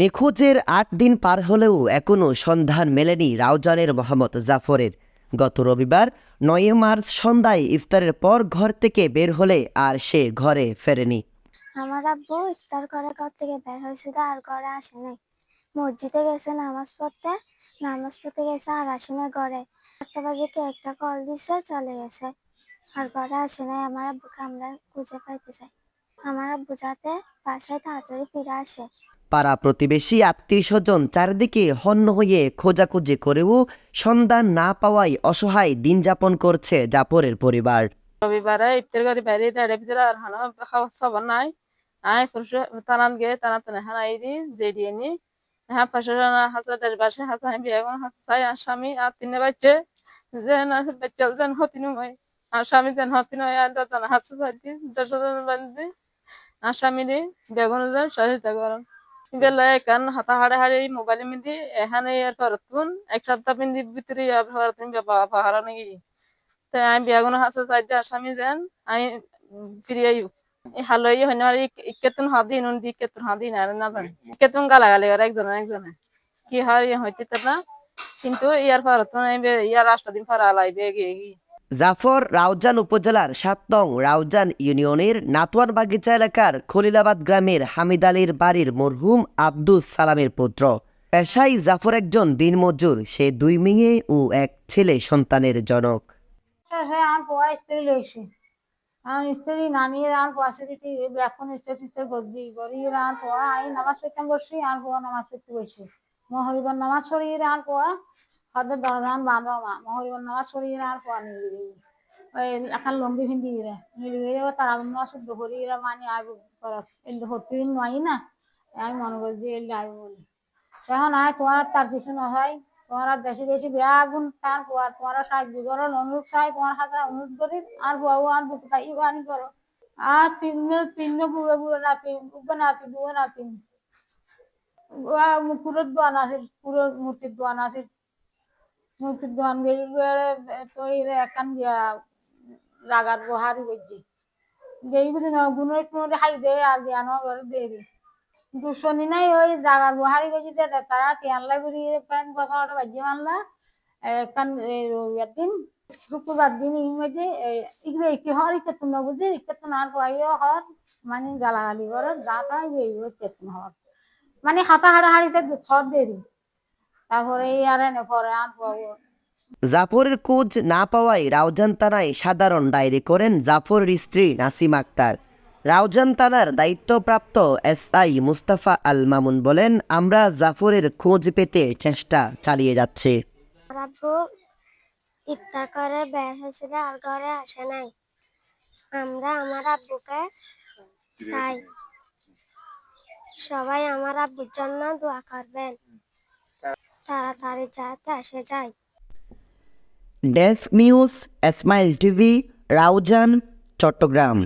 নিখোঁজের আট দিন পার হলেও এখনও সন্ধান মেলেনি রাউজানের মোহাম্মদ জাফরের। গত রবিবার নয় মার্চ সন্ধ্যায় ইফতারের পর ঘর থেকে বের হলে আর সে ঘরে ফেরেনি। আমার আব্বু ইফতার করে ঘর থেকে বের হয়েছিল আর ঘরে আসে নাই। মসজিদে গেছে নামাজ পড়তে নামাজ পড়তে গেছে আর আসে নাই ঘরে। একটা বাজে কে একটা কল দিছে, চলে গেছে। আর ঘরে আসে নাই, আমার আব্বুকে আমরা খুঁজে পাইতে চাই। আমার আব্বু যাতে বাসায় তাড়াতাড়ি ফিরে আসে। পাড়া প্রতিবেশী আত্মীয় স্বজন চারিদিকে হন্য হয়ে খোঁজাখুঁজি করেও সন্ধান না পাওয়ায় অসহায় দিন যাপন করছে জাফরের পরিবার। রবিবারে ইফতার করি বাইরে ভিতরে আর হানা খাওয়া সবার নাই। পুরুষ তানান গে যে দিয়ে নি হ্যাঁ হাসা দেশ বাসে হাসা আমি বেগুন হাসা চাই আর স্বামী আর তিনে বাচ্চে। যেন বাচ্চা যেন হতিন আর স্বামী যেন হতিন হয় আর দশ হাসা বাদি দশ বাদি আর স্বামী দি বেগুন যেন সহযোগিতা করেন বেলা একান হাতা হাড়ে হাড়ে মোবাইলে মিদি এখানে আর ফরতুন এক সপ্তাহ পিন্দি ভিতরে ফরতুন পাহারা নাকি? তাই আমি বিয়াগুনো হাসে চাইতে আসামি যেন আমি ফিরে আইব এই হালই হইনা আর ইকেতুন হাদি নুন দি ইকেতুন হাদি না না জানি। ইকেতুন গালাগালি আর একজন একজনে কি হয় হইতে তা না। কিন্তু ইয়ার পর তো ইয়ার রাস্তা দিন পর আলাইবে গিয়ে গিয়ে জাফর রাউজান উপজেলার সাত রাউজান ইউনিয়নের নাতওয়ান বাগিচা এলাকার খলিলাবাদ গ্রামের হামিদ আলীর বাড়ির মরহুম আব্দুস সালামের পুত্র। পেশায় জাফর একজন দিনমজুর, সে দুই মেয়ে ও এক ছেলে সন্তানের জনক। হ্যাঁ পোয়া স্ত্রী স্ত্রী নামাজ নামাজ হদের দরজান বাঁধো মা মহরিবার নামাজ পড়িয়ে আর পোয়া নিয়ে ওই এখন লঙ্গি ভিন্দি রে দিবি তারা নামাজ শুদ্ধ করি মানে আর এলে হতে নয় না আমি মনে করি যে এলে আর বলি এখন আয়, তোমার তার কিছু নহয় তোমার আর বেশি বেশি বেয়া আগুন টান পোয়ার। তোমার সাহায্য করো অনুরোধ চাই তোমার হাতে অনুরোধ করি। আর বউ, আর বুক তাই ইবানি করো। আর তিন তিন বুড়ো বুড়ো নাতি, উগ্র নাতি দুয়ে নাতি। পুরো দোয়ান আছে, পুরো মূর্তির দোয়ান আছে। মূর্তির দোয়ান গেলে তো এর একান দিয়া লাগার হারি বেজি যেই বুঝি না গুণ একটু হাই দে, আর জ্ঞান করে দেরি দুশনি নাই, ওই জাগার বহারি বেজি দে তারা টিয়ানলা বেরি প্যান বসাটা বাজি মানলা কান দিন, শুক্রবার দিন ইংরেজি ইগরে কি হর ইকে তুমি বুঝি ইকে তো না পাইও হর মানে গালাগালি করে ইকে তুমি হর। মানে হাতা হাড়া হাড়িতে থর দেরি তারপরে আর এনে পরে আর পাবো। জাফরের খোঁজ না পাওয়ায় রাউজান থানায় সাধারণ ডায়েরি করেন জাফরের স্ত্রী নাসিম আক্তার। রাউজান থানার দায়িত্বপ্রাপ্ত এসআই মুস্তাফা আল মামুন বলেন আমরা জাফরের খোঁজ পেতে চেষ্টা চালিয়ে যাচ্ছি। ইফতার করে বের হয়েছিল আর ঘরে আসে নাই। আমরা আমার আব্বুকে চাই। সবাই আমার আব্বুর জন্য দোয়া করবেন। তাড়াতাড়ি যাতে আসে যায় desk news Smile TV Raozan Chattogram